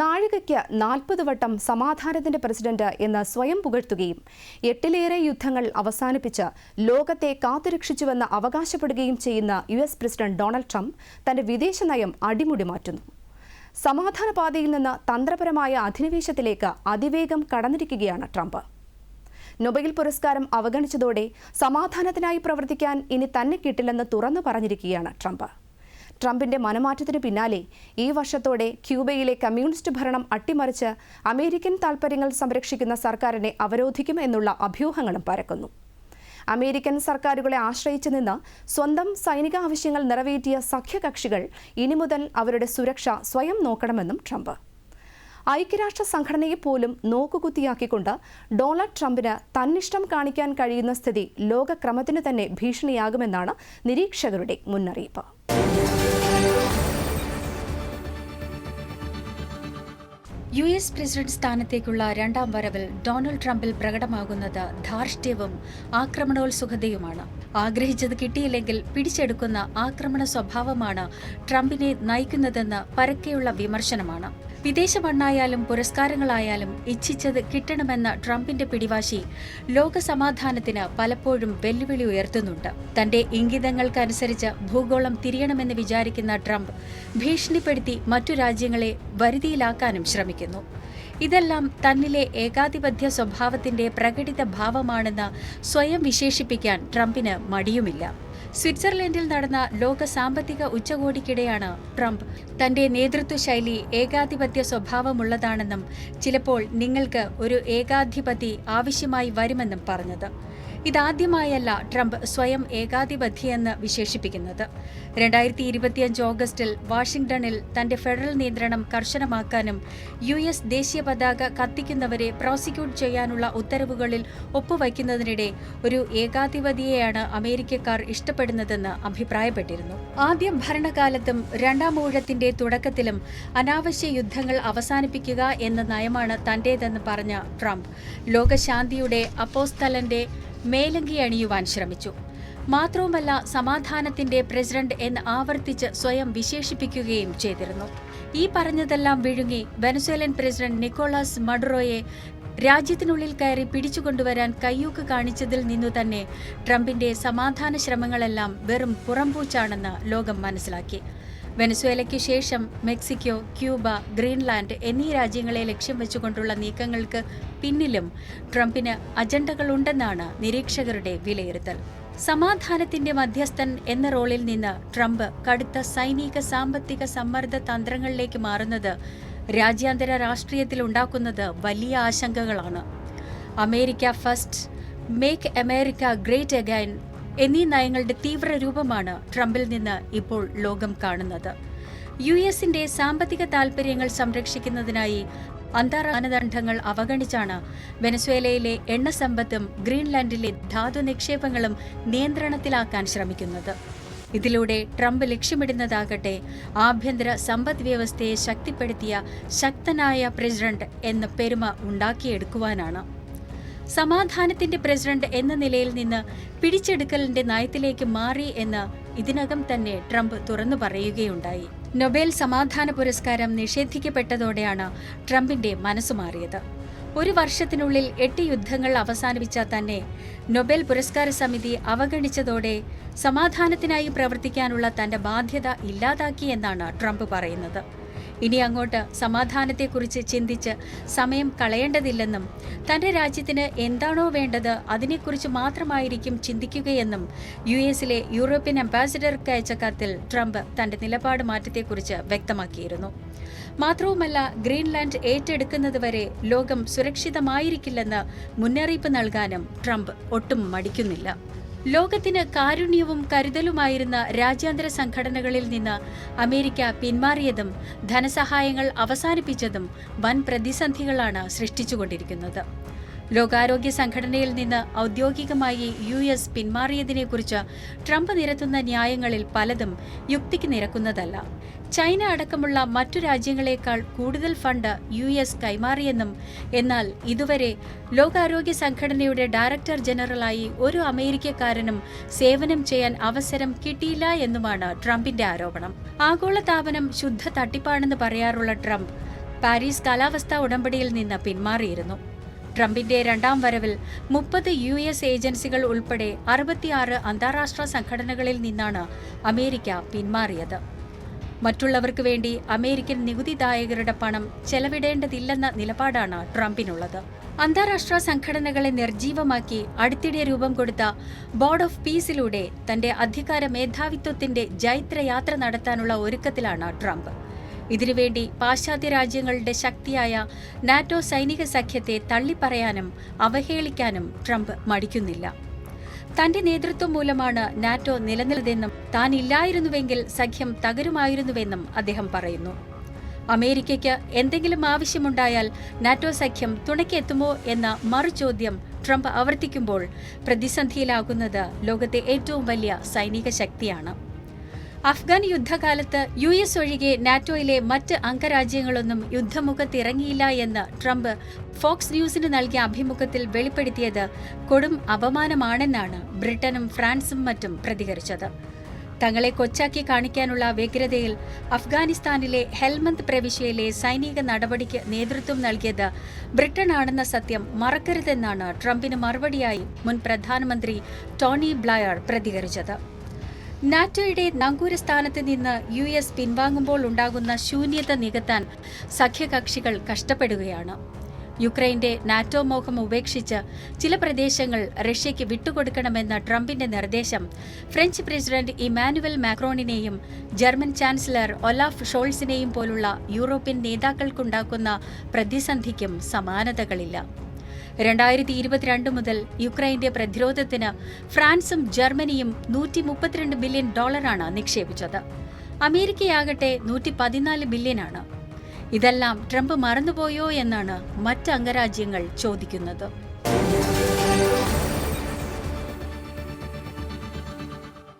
നാഴികയ്ക്ക് നാൽപ്പത് വട്ടം സമാധാനത്തിന്റെ പ്രസിഡന്റ് എന്ന് സ്വയം പുകഴ്ത്തുകയും എട്ടിലേറെ യുദ്ധങ്ങൾ അവസാനിപ്പിച്ച് ലോകത്തെ കാത്തുരക്ഷിച്ചുവെന്ന് അവകാശപ്പെടുകയും ചെയ്യുന്ന U S president Donald Trump തന്റെ വിദേശ നയം അടിമുടി മാറ്റുന്നു. സമാധാന പാതയിൽ നിന്ന് തന്ത്രപരമായ അധിനിവേശത്തിലേക്ക് അതിവേഗം കടന്നിരിക്കുകയാണ് ട്രംപ്. നൊബേൽ പുരസ്കാരം അവഗണിച്ചതോടെ സമാധാനത്തിനായി പ്രവർത്തിക്കാൻ ഇനി തന്നെ കിട്ടില്ലെന്ന് തുറന്നു പറഞ്ഞിരിക്കുകയാണ് ട്രംപ്. ട്രംപിന്റെ മനമാറ്റത്തിന് പിന്നാലെ ഈ വർഷത്തോടെ ക്യൂബയിലെ കമ്മ്യൂണിസ്റ്റ് ഭരണം അട്ടിമറിച്ച് അമേരിക്കൻ താൽപ്പര്യങ്ങൾ സംരക്ഷിക്കുന്ന സർക്കാരിനെ അവരോധിക്കും എന്നുള്ള അഭ്യൂഹങ്ങളും പരക്കുന്നു. അമേരിക്കൻ സർക്കാരുകളെ ആശ്രയിച്ചു നിന്ന് സ്വന്തം സൈനിക ആവശ്യങ്ങൾ നിറവേറ്റിയ സഖ്യകക്ഷികൾ ഇനി മുതൽ അവരുടെ സുരക്ഷ സ്വയം നോക്കണമെന്നും ട്രംപ്. ഐക്യരാഷ്ട്ര സംഘടനയെ പോലും നോക്കുകുത്തിയാക്കിക്കൊണ്ട് ഡൊണാൾഡ് ട്രംപിന് തന്നിഷ്ടം കാണിക്കാൻ കഴിയുന്ന സ്ഥിതി ലോകക്രമത്തിന് തന്നെ ഭീഷണിയാകുമെന്നാണ് നിരീക്ഷകരുടെ മുന്നറിയിപ്പ്. യു എസ് പ്രസിഡന്റ് സ്ഥാനത്തേക്കുള്ള രണ്ടാം വരവിൽ ഡൊണാൾഡ് ട്രംപിൽ പ്രകടമാകുന്നത് ധാർഷ്ട്യവും ആക്രമണോത്സുകതയുമാണ്. ആഗ്രഹിച്ചത് കിട്ടിയില്ലെങ്കിൽ പിടിച്ചെടുക്കുന്ന ആക്രമണ സ്വഭാവമാണ് ട്രംപിനെ നയിക്കുന്നതെന്ന് പരക്കെയുള്ള വിമർശനമാണ്. വിദേശ മണ്ണായാലും പുരസ്കാരങ്ങളായാലും ഇച്ഛിച്ചത് കിട്ടണമെന്ന ട്രംപിന്റെ പിടിവാശി ലോക സമാധാനത്തിന് പലപ്പോഴും വെല്ലുവിളി ഉയർത്തുന്നുണ്ട്. തന്റെ ഇംഗിതങ്ങൾക്കനുസരിച്ച് ഭൂഗോളം തിരിയണമെന്ന് വിചാരിക്കുന്ന ട്രംപ് ഭീഷണിപ്പെടുത്തി മറ്റു രാജ്യങ്ങളെ വരുതിയിലാക്കാനും ശ്രമിക്കുന്നു. ഇതെല്ലാം തന്നിലെ ഏകാധിപത്യ സ്വഭാവത്തിന്റെ പ്രകടിത ഭാവമാണെന്ന് സ്വയം വിശേഷിപ്പിക്കാൻ ട്രംപിന് മടിയുമില്ല. സ്വിറ്റ്സർലൻഡിൽ നടന്ന ലോക സാമ്പത്തിക ഉച്ചകോടിക്കിടെയാണ് ട്രംപ് തന്റെ നേതൃത്വ ശൈലി ഏകാധിപത്യ സ്വഭാവമുള്ളതാണെന്നും ചിലപ്പോൾ നിങ്ങൾക്ക് ഒരു ഏകാധിപതി ആവശ്യമായി വരുമെന്നും പറഞ്ഞത്. ഇതാദ്യമായല്ല ട്രംപ് സ്വയം ഏകാധിപതിയെന്ന് വിശേഷിപ്പിക്കുന്നത്. രണ്ടായിരത്തി ഇരുപത്തിയഞ്ച് ഓഗസ്റ്റിൽ വാഷിംഗ്ടണിൽ തന്റെ ഫെഡറൽ നിയന്ത്രണം കർശനമാക്കാനും യു എസ് ദേശീയ പതാക കത്തിക്കുന്നവരെ പ്രോസിക്യൂട്ട് ചെയ്യാനുള്ള ഉത്തരവുകളിൽ ഒപ്പുവയ്ക്കുന്നതിനിടെ ഒരു ഏകാധിപതിയെയാണ് അമേരിക്കക്കാർ ഇഷ്ടപ്പെടുന്നതെന്ന് അഭിപ്രായപ്പെട്ടിരുന്നു. ആദ്യം ഭരണകാലത്തും രണ്ടാം ഊഴത്തിന്റെ തുടക്കത്തിലും അനാവശ്യ യുദ്ധങ്ങൾ അവസാനിപ്പിക്കുക എന്ന നയമാണ് തന്റേതെന്ന് പറഞ്ഞ ട്രംപ്. ലോകശാന്തിയുടെ അപ്പോസ്തലന്റെ മേലങ്കി അണിയുവാൻ ശ്രമിച്ചു. മാത്രവുമല്ല സമാധാനത്തിന്റെ പ്രസിഡന്റ് എന്ന് ആവർത്തിച്ച് സ്വയം വിശേഷിപ്പിക്കുകയും ചെയ്തിരുന്നു. ഈ പറഞ്ഞതെല്ലാം വിഴുങ്ങി വെനസ്വേലൻ പ്രസിഡന്റ് നിക്കോളാസ് മഡുറോയെ രാജ്യത്തിനുള്ളിൽ കയറി പിടിച്ചുകൊണ്ടുവരാൻ കയ്യൂക്ക് കാണിച്ചതിൽ നിന്നു തന്നെ ട്രംപിന്റെ സമാധാന ശ്രമങ്ങളെല്ലാം വെറും പുറംപൂച്ചാണെന്ന് ലോകം മനസ്സിലാക്കി. വെനസ്വേലയ്ക്ക് ശേഷം മെക്സിക്കോ ക്യൂബ ഗ്രീൻലാൻഡ് എന്നീ രാജ്യങ്ങളെ ലക്ഷ്യം വെച്ചുകൊണ്ടുള്ള നീക്കങ്ങൾക്ക് പിന്നിലും ട്രംപിന് അജണ്ടകളുണ്ടെന്നാണ് നിരീക്ഷകരുടെ വിലയിരുത്തൽ. സമാധാനത്തിന്റെ മധ്യസ്ഥൻ എന്ന റോളിൽ നിന്ന് ട്രംപ് കടുത്ത സൈനിക സാമ്പത്തിക സമ്മർദ്ദ തന്ത്രങ്ങളിലേക്ക് മാറുന്നത് രാജ്യാന്തര രാഷ്ട്രീയത്തിൽ ഉണ്ടാക്കുന്നത് വലിയ ആശങ്കകളാണ്. America first make America great again എന്നീ നയങ്ങളുടെ തീവ്ര രൂപമാണ് ട്രംപിൽ നിന്ന് ഇപ്പോൾ ലോകം കാണുന്നത്. യു എസിന്റെ സാമ്പത്തിക താൽപര്യങ്ങൾ സംരക്ഷിക്കുന്നതിനായി അന്താരാഷ്ട്ര മാനദണ്ഡങ്ങൾ അവഗണിച്ചാണ് വെനസ്വേലയിലെ എണ്ണ സമ്പത്തും ഗ്രീൻലാൻഡിലെ ധാതു നിക്ഷേപങ്ങളും നിയന്ത്രണത്തിലാക്കാൻ ശ്രമിക്കുന്നത്. ഇതിലൂടെ ട്രംപ് ലക്ഷ്യമിടുന്നതാകട്ടെ ആഭ്യന്തര സമ്പദ് വ്യവസ്ഥയെ ശക്തിപ്പെടുത്തിയ ശക്തനായ പ്രസിഡന്റ് എന്ന പെരുമ ഉണ്ടാക്കിയെടുക്കുവാനാണ്. സമാധാനത്തിന്റെ പ്രസിഡന്റ് എന്ന നിലയിൽ നിന്ന് പിടിച്ചെടുക്കലിന്റെ നയത്തിലേക്ക് മാറി എന്ന് ഇതിനകം തന്നെ ട്രംപ് തുറന്നു പറയുകയുണ്ടായി. നൊബേൽ സമാധാന പുരസ്കാരം നിഷേധിക്കപ്പെട്ടതോടെയാണ് ട്രംപിന്റെ മനസ്സു മാറിയത്. ഒരു വർഷത്തിനുള്ളിൽ എട്ട് യുദ്ധങ്ങൾ അവസാനിപ്പിച്ച തന്നെ നൊബേൽ പുരസ്കാര സമിതി അവഗണിച്ചതോടെ സമാധാനത്തിനായി പ്രവർത്തിക്കാനുള്ള തന്റെ ബാധ്യത ഇല്ലാതാക്കി എന്നാണ് ട്രംപ് പറയുന്നത്. ഇനി അങ്ങോട്ട് സമാധാനത്തെക്കുറിച്ച് ചിന്തിച്ച് സമയം കളയേണ്ടതില്ലെന്നും തന്റെ രാജ്യത്തിന് എന്താണോ വേണ്ടത് അതിനെക്കുറിച്ച് മാത്രമായിരിക്കും ചിന്തിക്കുകയെന്നും യു എസിലെ യൂറോപ്യൻ അംബാസിഡർക്ക് അയച്ച കത്തിൽ ട്രംപ് തന്റെ നിലപാട് മാറ്റത്തെക്കുറിച്ച് വ്യക്തമാക്കിയിരുന്നു. മാത്രവുമല്ല ഗ്രീൻലാൻഡ് ഏറ്റെടുക്കുന്നതുവരെ ലോകം സുരക്ഷിതമായിരിക്കില്ലെന്ന് മുന്നറിയിപ്പ് നൽകാനും ട്രംപ് ഒട്ടും മടിക്കുന്നില്ല. ലോകത്തിന് കാരുണ്യവും കരുതലുമായിരുന്ന രാജ്യാന്തര സംഘടനകളിൽ നിന്ന് അമേരിക്ക പിന്മാറിയതും ധനസഹായങ്ങൾ അവസാനിപ്പിച്ചതും വൻ പ്രതിസന്ധികളാണ് സൃഷ്ടിച്ചുകൊണ്ടിരിക്കുന്നത്. ലോകാരോഗ്യ സംഘടനയിൽ നിന്ന് ഔദ്യോഗികമായി യു എസ് പിന്മാറിയതിനെക്കുറിച്ച് ട്രംപ് നിരത്തുന്ന ന്യായങ്ങളിൽ പലതും യുക്തിക്ക് നിരക്കുന്നതല്ല. ചൈന അടക്കമുള്ള മറ്റു രാജ്യങ്ങളെക്കാൾ കൂടുതൽ ഫണ്ട് യു എസ് കൈമാറിയെന്നും എന്നാൽ ഇതുവരെ ലോകാരോഗ്യ സംഘടനയുടെ ഡയറക്ടർ ജനറലായി ഒരു അമേരിക്കക്കാരനും സേവനം ചെയ്യാൻ അവസരം കിട്ടിയില്ല എന്നുമാണ് ട്രംപിന്റെ ആരോപണം. ആഗോളതാപനം ശുദ്ധ തട്ടിപ്പാണെന്ന് പറയാറുള്ള ട്രംപ് പാരീസ് കാലാവസ്ഥാ ഉടമ്പടിയിൽ നിന്ന് പിന്മാറിയിരുന്നു. ട്രംപിന്റെ രണ്ടാം വരവിൽ മുപ്പത് യു എസ് ഏജൻസികൾ ഉൾപ്പെടെ അറുപത്തിയാറ് അന്താരാഷ്ട്ര സംഘടനകളിൽ നിന്നാണ് അമേരിക്ക പിന്മാറിയത്. മറ്റുള്ളവർക്ക് വേണ്ടി അമേരിക്കൻ നികുതിദായകരുടെ പണം ചെലവിടേണ്ടതില്ലെന്ന നിലപാടാണ് ട്രംപിനുള്ളത്. അന്താരാഷ്ട്ര സംഘടനകളെ നിർജീവമാക്കി അടുത്തിടെ രൂപം കൊടുത്ത ബോർഡ് ഓഫ് പീസിലൂടെ തന്റെ അധികാര മേധാവിത്വത്തിന്റെ ജൈത്രയാത്ര നടത്താനുള്ള ഒരുക്കത്തിലാണ് ട്രംപ്. ഇതിനുവേണ്ടി പാശ്ചാത്യ രാജ്യങ്ങളുടെ ശക്തിയായ നാറ്റോ സൈനിക സഖ്യത്തെ തള്ളിപ്പറയാനും അവഹേളിക്കാനും ട്രംപ് മടിക്കുന്നില്ല. തന്റെ നേതൃത്വം മൂലമാണ് നാറ്റോ നിലനിൽതെന്നും താൻ ഇല്ലായിരുന്നുവെങ്കിൽ സഖ്യം തകരുമായിരുന്നുവെന്നും അദ്ദേഹം പറയുന്നു. അമേരിക്കയ്ക്ക് എന്തെങ്കിലും ആവശ്യമുണ്ടായാൽ നാറ്റോ സഖ്യം തുണയ്ക്കെത്തുമോ എന്ന മറുചോദ്യം ട്രംപ് ആവർത്തിക്കുമ്പോൾ പ്രതിസന്ധിയിലാകുന്നത് ലോകത്തെ ഏറ്റവും വലിയ സൈനിക ശക്തിയാണ്. അഫ്ഗാൻ യുദ്ധകാലത്ത് യു എസ് ഒഴികെ നാറ്റോയിലെ മറ്റ് അംഗരാജ്യങ്ങളൊന്നും യുദ്ധമുഖത്തിറങ്ങിയില്ല എന്ന് ട്രംപ് ഫോക്സ് ന്യൂസിന് നൽകിയ അഭിമുഖത്തിൽ വെളിപ്പെടുത്തിയത് കൊടും അപമാനമാണെന്നാണ് ബ്രിട്ടനും ഫ്രാൻസും മറ്റും പ്രതികരിച്ചത്. തങ്ങളെ കൊച്ചാക്കി കാണിക്കാനുള്ള വ്യഗ്രതയിൽ അഫ്ഗാനിസ്ഥാനിലെ ഹെൽമന്ത് പ്രവിശ്യയിലെ സൈനിക നടപടിക്ക് നേതൃത്വം നൽകിയത് ബ്രിട്ടനാണെന്ന സത്യം മറക്കരുതെന്നാണ് ട്രംപിന് മറുപടിയായി മുൻ പ്രധാനമന്ത്രി ടോണി ബ്ലയർ പ്രതികരിച്ചത്. നാറ്റോയുടെ നങ്കൂര സ്ഥാനത്ത് നിന്ന് യു എസ് പിൻവാങ്ങുമ്പോൾ ഉണ്ടാകുന്ന ശൂന്യത നികത്താൻ സഖ്യകക്ഷികൾ കഷ്ടപ്പെടുകയാണ്. യുക്രൈന്റെ നാറ്റോ മോഹം ഉപേക്ഷിച്ച് ചില പ്രദേശങ്ങൾ റഷ്യയ്ക്ക് വിട്ടുകൊടുക്കണമെന്ന ട്രംപിന്റെ നിർദ്ദേശം ഫ്രഞ്ച് പ്രസിഡന്റ് ഇമാനുവൽ മാക്രോണിനെയും ജർമ്മൻ ചാൻസലർ ഒലാഫ് ഷോൾസിനെയും പോലുള്ള യൂറോപ്യൻ നേതാക്കൾക്കുണ്ടാക്കുന്ന പ്രതിസന്ധിക്കും സമാനതകളില്ല. രണ്ടായിരത്തി ഇരുപത്തിരണ്ട് മുതൽ യുക്രൈന്റെ പ്രതിരോധത്തിന് ഫ്രാൻസും ജർമ്മനിയും നൂറ്റി മുപ്പത്തിരണ്ട് ബില്യൺ ഡോളറാണ് നിക്ഷേപിച്ചത്. അമേരിക്കയാകട്ടെ നൂറ്റി പതിനാല് ബില്യനാണ്. ഇതെല്ലാം ട്രംപ് മറന്നുപോയോ എന്നാണ് മറ്റ് അംഗരാജ്യങ്ങൾ ചോദിക്കുന്നത്.